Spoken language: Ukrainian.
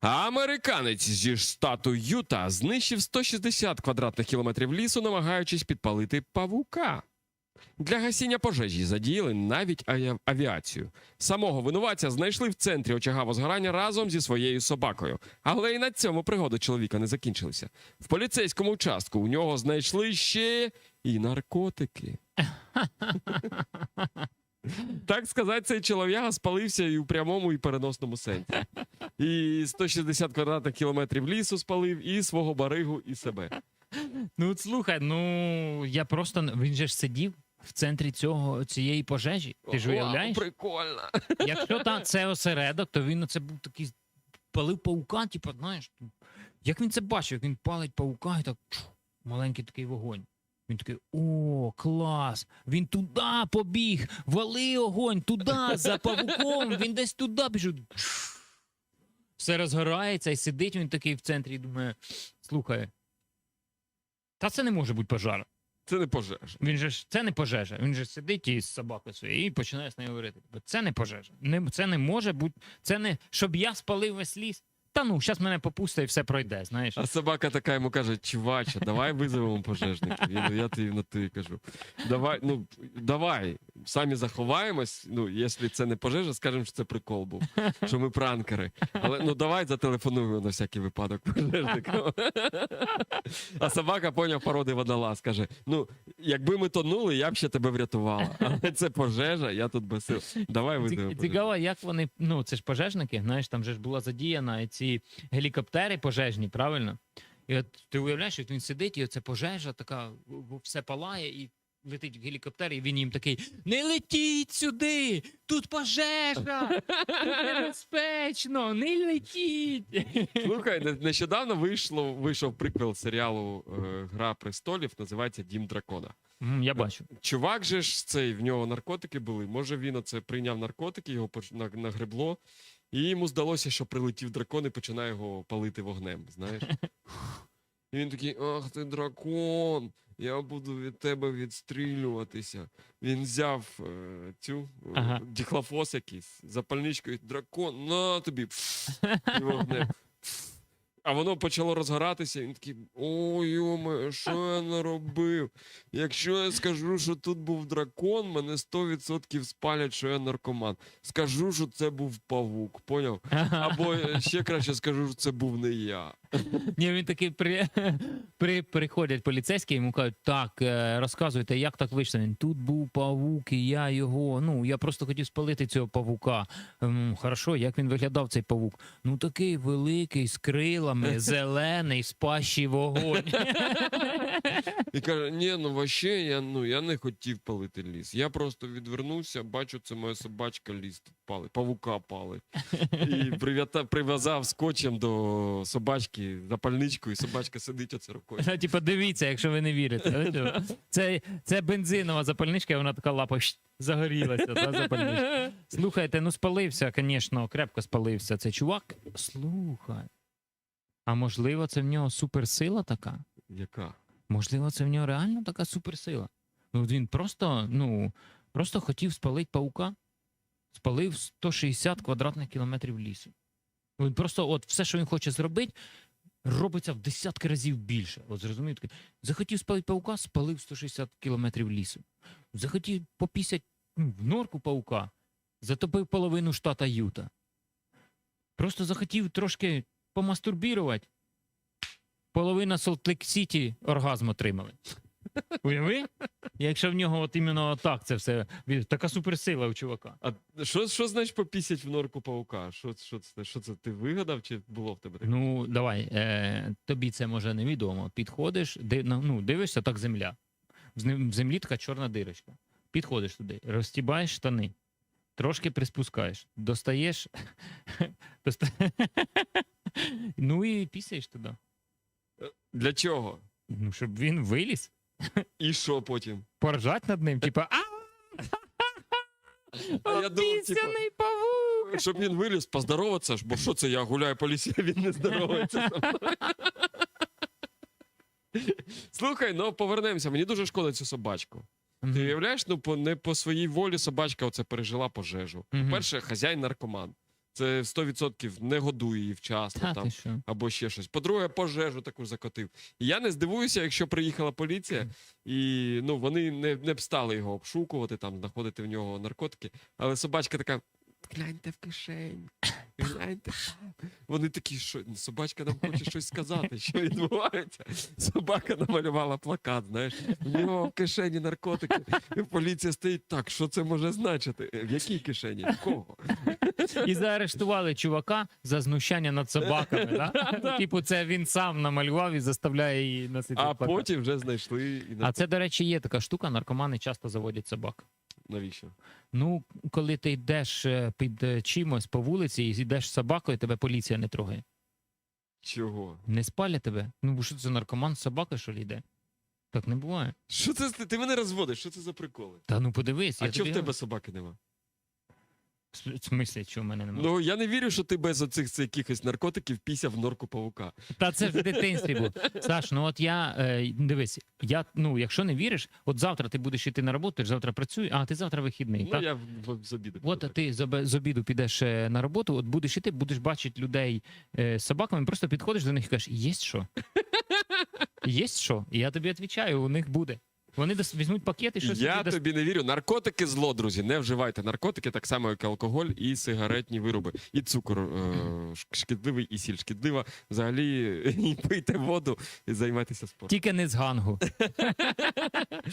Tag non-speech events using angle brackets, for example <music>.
А американець зі штату Юта знищив 160 квадратних кілометрів лісу, намагаючись підпалити павука. Для гасіння пожежі задіяли навіть авіацію. Самого винуватця знайшли в центрі очага возгорання разом зі своєю собакою. Але і на цьому пригоди чоловіка не закінчилися. В поліцейському участку у нього знайшли ще і наркотики. <laughs> Так сказати, цей чолов'яга спалився і у прямому, і переносному сенсі. І 160 квадратних кілометрів лісу спалив, і свого баригу, і себе. Ну, от слухай, ну я просто він же ж сидів в центрі цього цієї пожежі. Ти ж Вау, уявляєш? Прикольно. Якщо та це осередок, то він це був такий палив паука, типу, знаєш, як він це бачив, як він палить паука і так чух, маленький такий вогонь. Він такий: о, клас! Він туди побіг, вали огонь, туди, за павуком, він десь туди біжить. Все розгорається і сидить він такий в центрі і думає: слухай. Та це не може бути пожар. Це не пожежа. Він же ж це не пожежа. Він же сидить із собакою своєю і починає з нею говорити. Це не пожежа. Не, це не може бути. Це не щоб я спалив весь ліс. Та ну, зараз мене попусти і все пройде, знаєш. А собака така йому каже: чуваче, давай визовемо пожежників. Я, я тобі на ти кажу. Давай, ну давай, самі заховаємось. Ну, якщо це не пожежа, скажемо, що це прикол був, що ми пранкери. Але ну давай зателефонуємо на всякий випадок пожежникам. А собака поняв породи водолаз, каже: ну, якби ми тонули, я б ще тебе врятувала. Але це пожежа, я тут без сил. Давай визовемо. Цікаво, як вони. Ну, це ж пожежники, знаєш, там же ж була задіяна ці гелікоптери пожежні, правильно? І от ти уявляєш, як він сидить, і оце пожежа така, в- в- все палає, і летить гелікоптер, і він їм такий: Не летіть сюди! Тут пожежа! Тут небезпечно! Не летіть! Слухай, нещодавно вийшло, вийшов приквел серіалу е, Гра престолів, називається Дім дракона. Я бачу. Чувак же ж цей, в нього наркотики були. Може він оце прийняв наркотики, його нагребло, і йому здалося, що прилетів дракон і починає його палити вогнем. Знаєш? <laughs> І він такий: ах ти дракон, я буду від тебе відстрілюватися. Він взяв е, цю е, Ага. діхлофос якийсь, запальничкою, дракон, на тобі. <laughs> І вогнем. А воно почало розгоратися, і він такий: ой, йоме, що я наробив? Якщо я скажу, що тут був дракон, мене 100% спалять, що я наркоман. Скажу, що це був павук, поняв? Або е, ще краще скажу, що це був не я. Ні, він такий при, при, приходять поліцейські, йому кажуть, так, е, розказуйте, як так вийшло. Він тут був павук, і я його. Ну, я просто хотів спалити цього павука. Ем, хорошо, як він виглядав цей павук? Ну такий великий, з крилами, <laughs> зелений, спащий вогонь. <laughs> І каже: ні, ну вообще, я, ну, я не хотів палити ліс. Я просто відвернувся, бачу, це моя собачка ліс тут палить, павука палить. І прив'ята- прив'язав скотчем до собачки запальничку, і собачка сидить оце рукою. Типа, дивіться, якщо ви не вірите. Це, це бензинова запальничка, і вона така лапа щ, загорілася. Та запальничка. Слухайте, ну спалився, звісно, крепко спалився. Цей чувак. Слухай. А можливо, це в нього суперсила така? Яка? Можливо, це в нього реально така суперсила. Ну, він просто, ну, просто хотів спалити паука, спалив 160 квадратних кілометрів лісу. Він просто, от все, що він хоче зробити, робиться в десятки разів більше. От зрозумів, таке, захотів спалити паука, спалив 160 кілометрів лісу. Захотів попісять ну, в норку паука, затопив половину штата Юта. Просто захотів трошки помастурбірувати. Половина Солт-Лейк Сіті оргазм отримали. <laughs> Уяви? Якщо в нього от іменно так це все. Така суперсила у чувака. А що, що значить попісять в норку паука? Що, що, це, що це ти вигадав, чи було в тебе таке? Ну, давай, е, тобі це може невідомо. Підходиш, ди, ну, ну, дивишся, так земля. В землі така чорна дирочка. Підходиш туди, розтібаєш штани, трошки приспускаєш, достаєш. <laughs> <laughs> ну і пісяєш туди. Для чого? Ну, щоб він виліз, І що потім? поржать над ним, типа, а! А я думав, типа, павук! Щоб він виліз, поздороватися ж, бо що це я гуляю по лісі, а він не здоровається. зі мною. Слухай, ну повернемося. Мені дуже шкода цю собачку. Ти уявляєш, ну по не по своїй волі собачка оце пережила пожежу. Мгм. По-перше, хазяїн наркоман. Це 100% не годує її вчасно. Та там, ти що? або ще щось. По-друге, пожежу таку закотив. І я не здивуюся, якщо приїхала поліція, і ну, вони не, не б стали його обшукувати, там, знаходити в нього наркотики. Але собачка така. Гляньте в кишень. Гляньте. Вони такі, що собачка нам хоче щось сказати, що відбувається. Собака намалювала плакат, знаєш, в нього в кишені наркотики. І поліція стоїть так, що це може значити? В якій кишені? В кого? І заарештували чувака за знущання над собаками. Да? Типу, це він сам намалював і заставляє її носити. А плакат. потім вже знайшли і А це, до речі, є така штука, наркомани часто заводять собак. Навіщо? Ну, коли ти йдеш е, під е, чимось по вулиці і йдеш з собакою, тебе поліція не трогає. Чого? Не спалять тебе. Ну, бо що це наркоман з собакою, що ли йде? Так не буває. Що це ти, мене розводиш? Що це за приколи? Та ну подивись, А я чого в тобі... тебе собаки нема? В смислі, що в мене немає? Ну я не вірю, що ти без оцих цих якихось наркотиків пісяв норку павука. Та це в дитинстві було. Саш, ну от я е, дивись, я ну, якщо не віриш, от завтра ти будеш йти на роботу, ти ж завтра працюєш, а ти завтра вихідний. Ну так? я в, в, з обіду. От піду, ти з, обе- з обіду підеш е, на роботу, от будеш іти, будеш бачити людей е, з собаками, просто підходиш до них і кажеш, є що? Є що? І я тобі відповідаю, у них буде. Вони дос- візьмуть пакет і щось Я тобі даст- тобі не вірю. Наркотики зло, друзі. Не вживайте наркотики, так само, як і алкоголь і сигаретні вироби. І цукор е- ш- шкідливий, і сіль шкідлива. Взагалі, <laughs> і пийте воду і займайтеся спортом. Тільки не з гангу. <laughs>